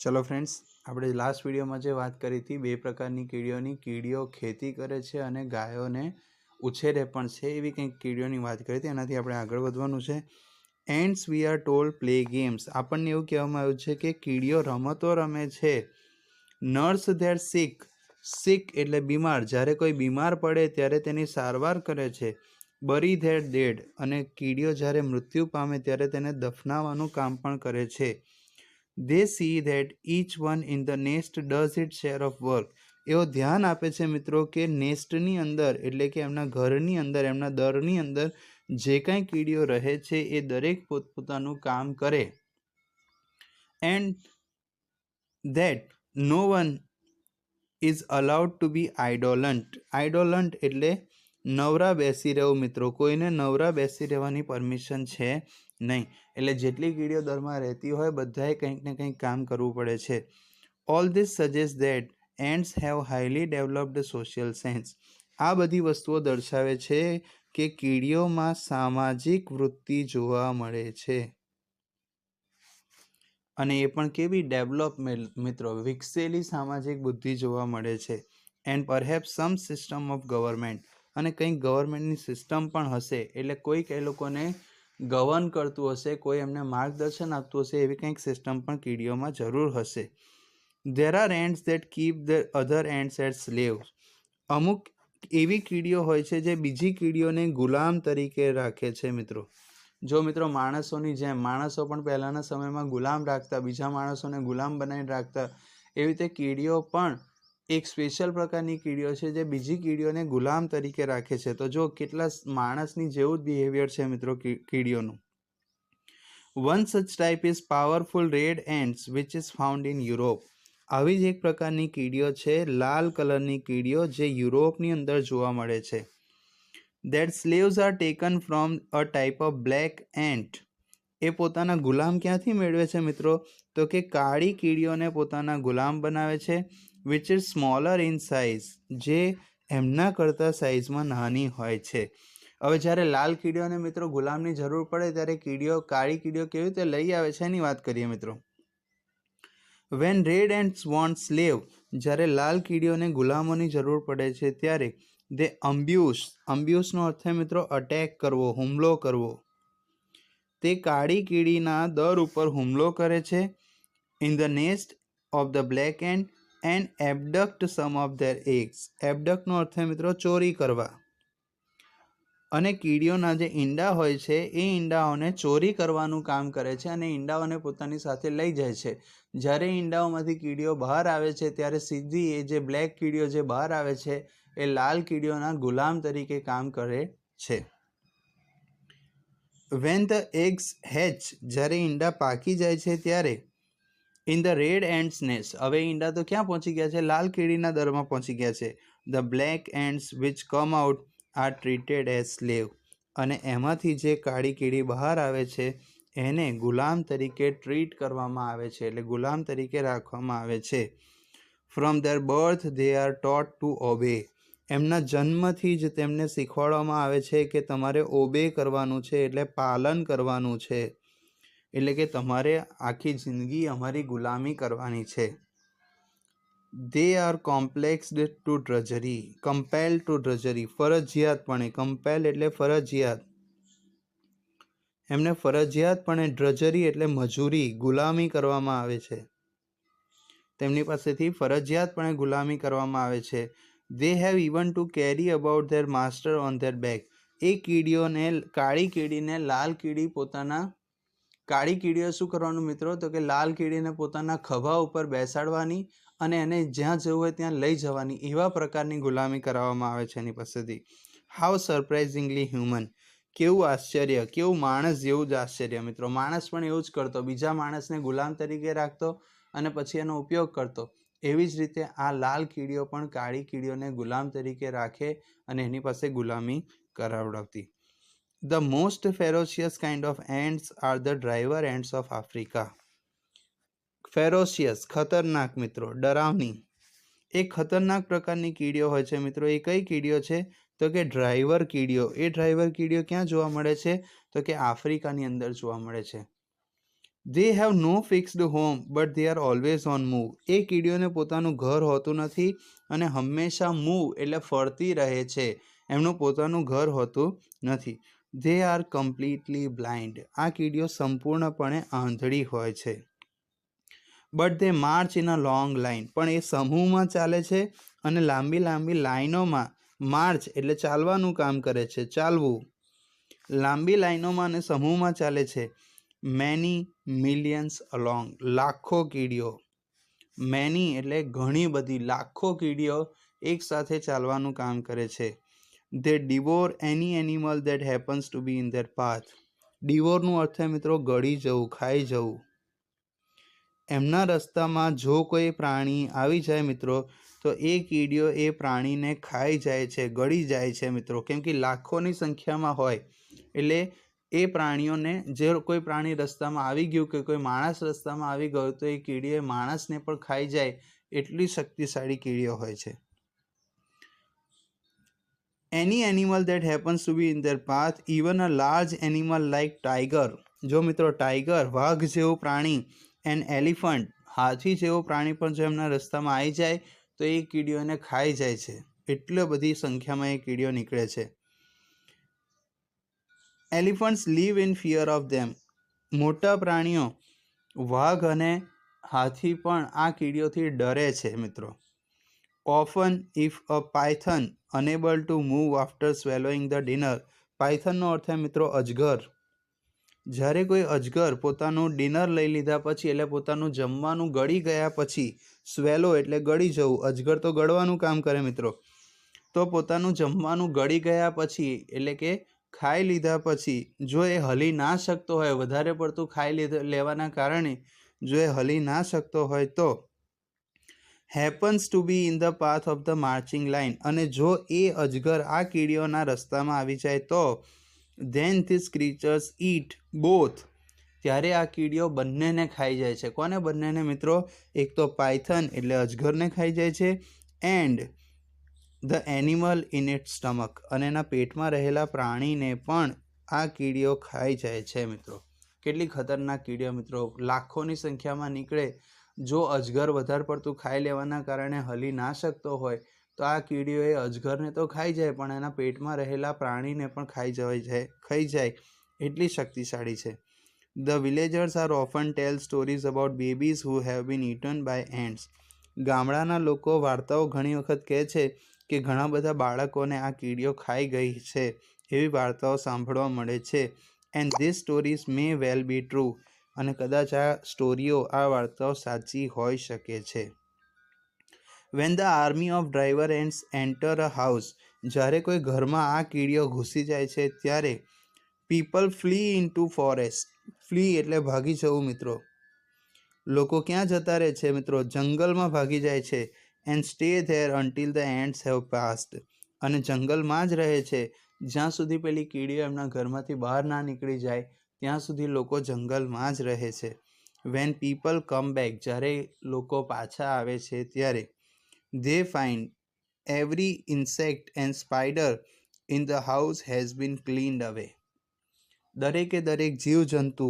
ચલો ફ્રેન્ડ્સ આપણે લાસ્ટ વિડીયોમાં જે વાત કરી હતી, બે પ્રકારની કીડીઓની, કીડીઓ ખેતી કરે છે અને ગાયોને ઉછેરે પણ છે, એવી કંઈક કીડીઓની વાત કરી હતી. એનાથી આપણે આગળ વધવાનું છે. Ants we are told play games આપણને એવું કહેવામાં આવ્યું છે કે કીડીઓ રમતો રમે છે. નર્સ ધેર સિક સિક એટલે બીમાર. જ્યારે કોઈ બીમાર પડે, ત્યારે તેની સારવાર કરે છે. બરી ધેર ડેડ અને કીડીઓ જ્યારે મૃત્યુ પામે, ત્યારે તેને દફનાવવાનું કામ પણ કરે છે. They see that each one in the nest does its share of work એવો ધ્યાન આપે છે મિત્રો કે નેસ્ટની અંદર, એટલે કે એમના ઘરની અંદર, એમના દરની અંદર જે કાંઈ કીડીઓ રહે છે એ દરેક પોતપોતાનું કામ કરે. And that no one is allowed to be indolent indolent એટલે નવરા બેસી રહેવું મિત્રો, કોઈને નવરા બેસી રહેવાની પરમિશન છે નહીં. એટલે જેટલી કીડીઓ દરમાં રહેતી હોય, બધાએ કંઈક ને કંઈક કામ કરવું પડે છે. All this suggest that ants have highly developed social sense આ બધી વસ્તુઓ દર્શાવે છે કે કીડીઓમાં સામાજિક વૃત્તિ જોવા મળે છે. અને એ પણ કેવી ડેવલપમેન્ટ મિત્રો, વિકસેલી સામાજિક બુદ્ધિ જોવા મળે છે. And perhaps some system of government અને કંઈક ગવર્મેન્ટની સિસ્ટમ પણ હશે, એટલે કોઈક એ લોકોને ગવર્ન કરતું હશે, કોઈ એમને માર્ગદર્શન આપતું હશે, એવી કંઈક સિસ્ટમ પણ કીડીઓમાં જરૂર હશે. There are ants that keep the other ants as slave અમુક એવી કીડીઓ હોય છે જે બીજી કીડીઓને ગુલામ તરીકે રાખે છે, મિત્રો. જો મિત્રો માણસોની જેમ, માણસો પણ પહેલાંના સમયમાં ગુલામ રાખતા, બીજા માણસોને ગુલામ બનાવીને રાખતા, એવી રીતે કીડીઓ પણ એક સ્પેશિયલ પ્રકારની કીડીઓ છે જે બીજી કીડીઓને ગુલામ તરીકે રાખે છે. તો જો કેટલા માણસની જેવું જ બિહેવિયર છે મિત્રો કીડીઓનું. One such type is powerful red ants which is found in Europe આવી જ એક પ્રકારની કીડીઓ છે, લાલ કલરની કીડીઓ જે યુરોપની અંદર જોવા મળે છે. That slaves are taken from a type of black ant એ પોતાના ગુલામ ક્યાંથી મેળવે છે મિત્રો? તો કે કાળી કીડીઓને પોતાના ગુલામ બનાવે છે which is smaller in size જે એમના કરતાં સાઇઝમાં નાની હોય છે. હવે જ્યારે લાલ કીડીઓને મિત્રો ગુલામની જરૂર પડે ત્યારે કીડીઓ, કાળી કીડીઓ કેવી રીતે લઈ આવે છે એની વાત કરીએ મિત્રો. When red ant want slave જ્યારે લાલ કીડીઓને ગુલામોની જરૂર પડે છે ત્યારે દે અમ્બ્યુસ અમ્બ્યુસનો અર્થ મિત્રો અટેક કરવો, હુમલો કરવો. તે કાળી કીડીના દર ઉપર હુમલો કરે છે in the nest of the black ant ant abduct some of their eggs એબડક્ટનો અર્થ મિત્રો ચોરી કરવા. અને કીડીઓના જે ઈંડા હોય છે, એ ઈંડાઓને ચોરી કરવાનું કામ કરે છે અને ઈંડાઓને પોતાની સાથે લઈ જાય છે. જ્યારે ઈંડાઓમાંથી કીડીઓ બહાર આવે છે, ત્યારે સીધી એ જે બ્લેક કીડીઓ જે બહાર આવે છે, એ લાલ કીડીઓના ગુલામ તરીકે કામ કરે છે. વેન ધ એગ્સ હેચ જ્યારે ઈંડા પાકી જાય છે, ત્યારે in the red ants nest હવે ઈંડા તો ક્યાં પહોંચી ગયા છે? લાલ કીડીના દરમાં પહોંચી ગયા છે. The black ants which come out are treated as slave અને એમાંથી જે કાળી કીડી બહાર આવે છે, એને ગુલામ તરીકે ટ્રીટ કરવામાં આવે છે. એટલે ગુલામ તરીકે રાખવામાં આવે છે. From their birth they are taught to obey એમના જન્મથી જ તેમને શીખવાડવામાં આવે છે કે તમારે ઓબે કરવાનું છે, એટલે પાલન કરવાનું છે. એટલે કે તમારે આખી જિંદગી અમારી ગુલામી કરવાની છે. They are complexed to drudgery compel to drudgery ફરજિયાતપણે compel એટલે ફરજિયાત. એમને ફરજિયાતપણે ડ્રજરી એટલે મજૂરી, ગુલામી કરવામાં આવે છે. તેમની પાસેથી ફરજિયાતપણે ગુલામી કરવામાં આવે છે. They have even to carry about their master on their back એ કીડીઓને, કાળી કીડીને, લાલ કીડી પોતાના કાળી કીડીઓ શું કરવાનું મિત્રો? તો કે લાલ કીડીને પોતાના ખભા ઉપર બેસાડવાની અને એને જ્યાં જવું હોય ત્યાં લઈ જવાની. એવા પ્રકારની ગુલામી કરાવવામાં આવે છે એની પાસેથી. હાઉ સરપ્રાઇઝિંગલી હ્યુમન કેવું આશ્ચર્ય, કેવું માણસ જેવું જ આશ્ચર્ય મિત્રો. માણસ પણ એવું જ કરતો. બીજા માણસને ગુલામ તરીકે રાખતો અને પછી એનો ઉપયોગ કરતો. એવી જ રીતે આ લાલ કીડીઓ પણ કાળી કીડીઓને ગુલામ તરીકે રાખે અને એની પાસે ગુલામી કરાવડાવતી. The most ferocious kind of ants are the driver ants of Africa ferocious ખતરનાક મિત્રો, ડરાવની. એ ખતરનાક પ્રકારની કીડીઓ હોય છે મિત્રો. એ કઈ કીડીઓ છે? તો કે ડ્રાઈવર કીડીઓ. એ ડ્રાઈવર કીડીઓ ક્યાં જોવા મળે છે? તો કે આફ્રિકાની અંદર જોવા મળે છે. They have no fixed home but they are always on move એ કીડીઓને પોતાનું ઘર હોતું નથી અને હંમેશા મૂવ એટલે ફરતી રહે છે. એમનું પોતાનું ઘર હોતું નથી. દે આર કમ્પ્લીટલી બ્લાઇન્ડ આ કીડીઓ સંપૂર્ણપણે આંધળી હોય છે. But they march in a long line પણ એ સમૂહમાં ચાલે છે અને લાંબી લાંબી લાઈનોમાં માર્ચ એટલે ચાલવાનું કામ કરે છે, ચાલવું. લાંબી લાઈનોમાં અને સમૂહમાં ચાલે છે. મેની મિલિયન્સ અલોંગ લાખો કીડીઓ. મેની એટલે ઘણી બધી. લાખો કીડીઓ એકસાથે ચાલવાનું કામ કરે છે. They devour any animal that happens to be in their path ડિવોરનું અર્થ છે મિત્રો, ગળી જવું, ખાઈ જવું. એમના રસ્તામાં જો કોઈ પ્રાણી આવી જાય મિત્રો, તો એ કીડીઓ એ પ્રાણીને ખાઈ જાય છે, ગળી જાય છે મિત્રો. કેમ કે લાખોની સંખ્યામાં હોય. એટલે એ પ્રાણીઓને જે કોઈ પ્રાણી રસ્તામાં આવી ગયું કે કોઈ માણસ રસ્તામાં આવી ગયો, તો એ કીડીએ માણસને પણ ખાઈ જાય. એટલી શક્તિશાળી કીડીઓ હોય છે. Any animal that happens to be in their path even a large animal like tiger જો મિત્રો ટાઈગર વાઘ જેવું પ્રાણી એન્ડ એલિફન્ટ હાથી જેવું પ્રાણી પણ જો એમના રસ્તામાં આવી જાય, તો એ કીડીઓને ખાઈ જાય છે. એટલી બધી સંખ્યામાં એ કીડીઓ નીકળે છે. Elephants live in fear of them મોટા પ્રાણીઓ, વાઘ અને હાથી પણ આ કીડીઓથી ડરે છે મિત્રો. Often if a python unable to move after swallowing the dinner પાયથનનો અર્થ છે, મિત્રો, અજગર. જ્યારે કોઈ અજગર પોતાનું ડિનર લઈ લીધા પછી એટલે પોતાનું જમવાનું ગળી ગયા પછી સ્વેલો એટલે ગળી જવું. અજગર તો ગળવાનું કામ કરે, મિત્રો. તો પોતાનું જમવાનું ગળી ગયા પછી એટલે કે ખાઈ લીધા પછી જો એ હલી ના શકતો હોય, વધારે પડતું ખાઈ લેવાના કારણે જો એ હલી ના શકતો હોય તો happens to be in the path of the marching line. અને જો એ અજગર આ કીડીઓના રસ્તામાં આવી જાય તો then these creatures eat both. ત્યારે આ કીડીઓ બંનેને ખાઈ જાય છે. કોને બંનેને મિત્રો? એક તો પાયથન એટલે અજગરને ખાઈ જાય છે and the animal in it stomach. અને એના પેટમાં રહેલા પ્રાણીને પણ આ કીડીઓ ખાઈ જાય છે મિત્રો. કેટલી ખતરનાક કીડીઓ મિત્રો. લાખોની સંખ્યામાં નીકળે જો અજગર વધારે પડતું ખાઈ લેવાના કારણે હલી ના શકતો હોય, તો આ કીડીઓ એ અજગરને તો ખાઈ જાય, પણ એના પેટમાં રહેલા પ્રાણીને પણ ખાઈ જવાય જાય ખાઈ જાય એટલી શક્તિશાળી છે. The villagers are often tell stories about babies who have been eaten by ants ગામડાના લોકો વાર્તાઓ ઘણી વખત કહે છે કે ઘણા બધા બાળકોને આ કીડીઓ ખાઈ ગઈ છે, એવી વાર્તાઓ સાંભળવા મળે છે. And these stories may well be true. અને કદાચ આ સ્ટોરીઓ, આ વાર્તાઓ સાચી હોઈ શકે છે. When the army of driver ants enter a house જ્યારે કોઈ ઘરમાં આ કીડીઓ ઘૂસી જાય છે, ત્યારે people flee into forest flee એટલે ભાગી જવું, મિત્રો. લોકો ક્યાં જતા રહે છે, મિત્રો? જંગલમાં ભાગી જાય છે and stay there until the ants have passed અને જંગલમાં જ રહે છે, જ્યાં સુધી પેલી કીડીઓ એમના ઘરમાંથી બહાર ના નીકળી જાય. ત્યાં સુધી લોકો જંગલમાં જ રહે છે. વેન પીપલ કમ બેક જ્યારે લોકો પાછા આવે છે ત્યારે they find every insect and spider in the house has been cleaned away દરેકે દરેક જીવજંતુ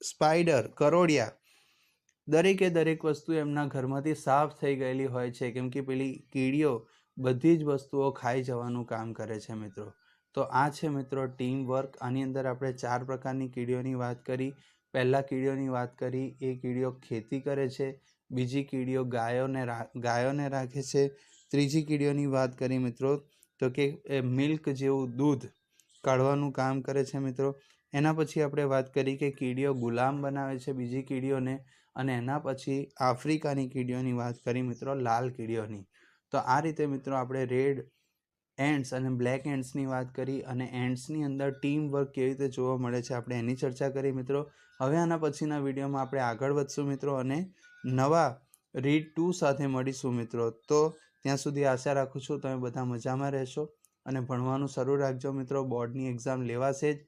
સ્પાઈડર કરોડિયા, દરેકે દરેક વસ્તુ એમના ઘરમાંથી સાફ થઈ ગયેલી હોય છે. કેમ કે પેલી કીડીઓ બધી જ વસ્તુઓ ખાઈ જવાનું કામ કરે છે મિત્રો. તો આ છે મિત્રો ટીમ વર્ક આની અંદર આપણે ચાર પ્રકારની કીડીઓની વાત કરી. પહેલાં કીડીઓની વાત કરી. એ કીડીઓ ખેતી કરે છે. બીજી કીડીઓ ગાયોને ગાયોને રાખે છે. ત્રીજી કીડીઓની વાત કરી મિત્રો તો કે મિલ્ક જેવું દૂધ કાઢવાનું કામ કરે છે મિત્રો. એના પછી આપણે વાત કરી કે કીડીઓ ગુલામ બનાવે છે બીજી કીડીઓને અને એના પછી આફ્રિકાની કીડીઓની વાત કરી મિત્રો લાલ કીડીઓની. તો આ રીતે મિત્રો આપણે રેડ એન્ડ્સ અને બ્લેક એન્ડ્સની વાત કરી અને એન્ડ્સની અંદર ટીમ વર્ક કેવી રીતે જોવા મળે છે આપણે એની ચર્ચા કરી મિત્રો. હવે આના પછીના વિડીયોમાં આપણે આગળ વધશું મિત્રો અને નવા રીડ ટુ સાથે મળીશું મિત્રો. તો ત્યાં સુધી આશા રાખું છું તમે બધા મજામાં રહેશો અને ભણવાનું શરૂ રાખજો મિત્રો. બોર્ડની એક્ઝામ લેવાશે જ,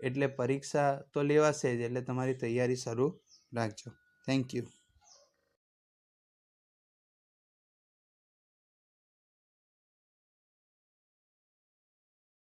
એટલે પરીક્ષા તો લેવાશે જ, એટલે તમારી તૈયારી શરૂ રાખજો. Thank you